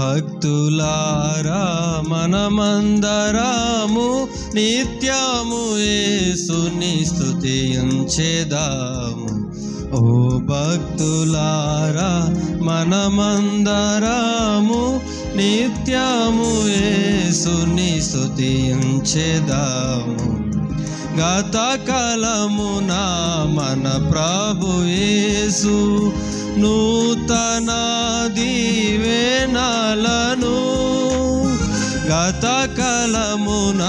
భక్తులారా మనమందరము నిత్యము యేసుని స్తుతించేదాము ఓ భక్తులారా మనమందరము నిత్యము యేసుని స్తుతించేదాము గత కాలమున మన ప్రభు యేసు. నూతన దీవెనలను గత కాలమున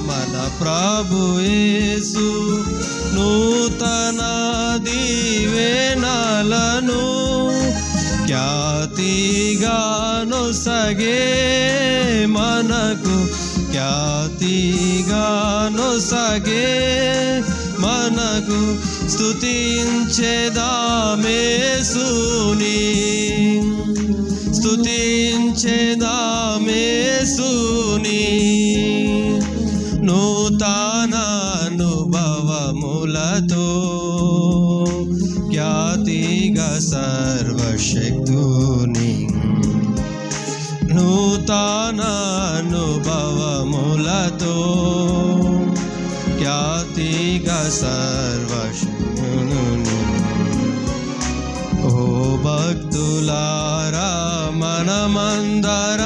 మన ప్రభు యేసు. నూతన దీవెనలను ఖ్యాతిగాను సగే మనకు ఖ్యాతిగాను సగే మనకు స్తుతించేదామేసుని. స్తుతించేదామేసుని. నూతనానుభవములతో ఖ్యాతిగా సర్వశక్తుని నూతన అనుభవములతో ఖ్యాతిగా సర్వశక్తుని ఓ భక్తులారా మనమందరము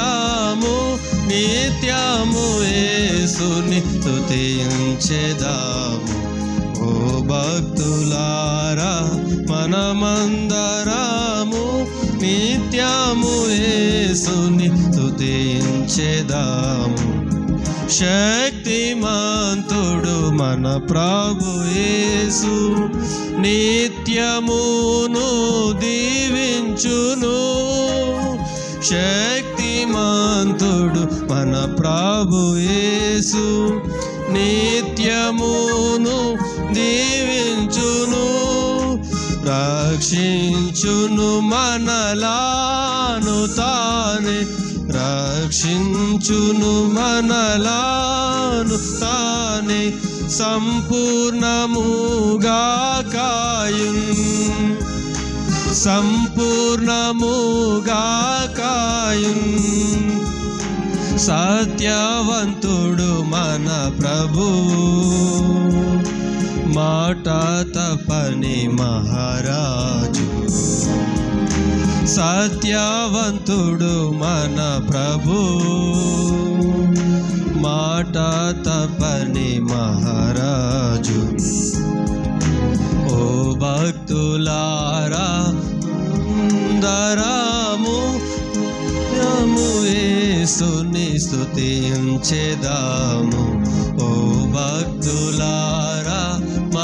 నిత్యము ఏసుని స్తుతించెదాము. ఓ భక్తులారా మనమందరాము నిత్యము యేసుని స్తుతించెదాము. శక్తిమంతుడు మన ప్రభు యేసు. నిత్యమును దీవించును. శక్తిమంతుడు మన ప్రభు యేసు. నిత్యమును దీవి రక్షించును మనలాను తానే. రక్షించును మనలాను తానే. సంపూర్ణముగా కాయున్ సంపూర్ణముగా కాయున్ సత్యవంతుడు మన ప్రభువు. మాట తపని మహారాజు. సత్యవంతుడు మన ప్రభు. మాట తపని మహారాజు. ఓ భక్తులారా దరాము సుని స్తుతించెదాము.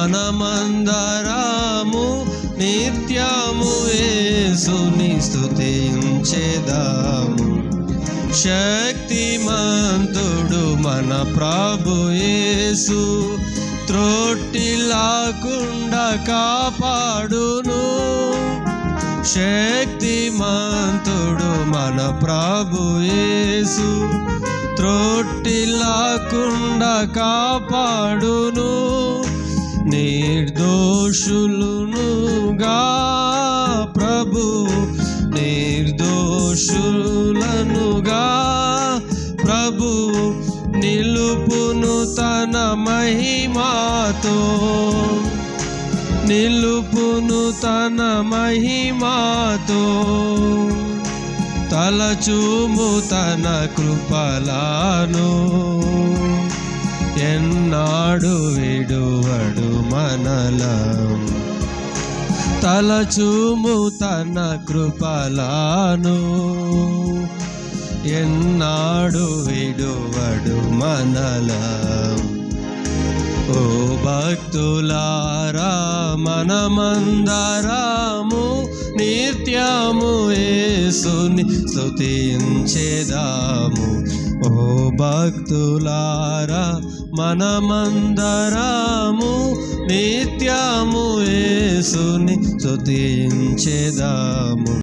మనమందరము నిత్యము యేసుని స్థుతించేదాము శక్తిమంతుడు మన ప్రభు యేసు త్రోటిలాకుండా కాపాడును. శక్తిమంతుడు మన ప్రభు యేసు త్రోటిలాకుండా కాపాడును. నిర్దోషులునుగా ప్రభు. నిర్దోషులనుగా ప్రభు. నిలుపును తన మహిమాతో. నిలుపును తన మహిమాతో. తలచూము తన కృపలాను. ఎన్నాడు విడువడు మనల. తలచూము తన కృపలాను. ఎన్నాడు విడువడు మనల. ఓ భక్తులారా మనమందరాము నిత్యము ఏసుని స్తుతించేదాము. ఓ భక్తులారా మనమందరము నిత్యము యేసుని స్తుతించెదాము.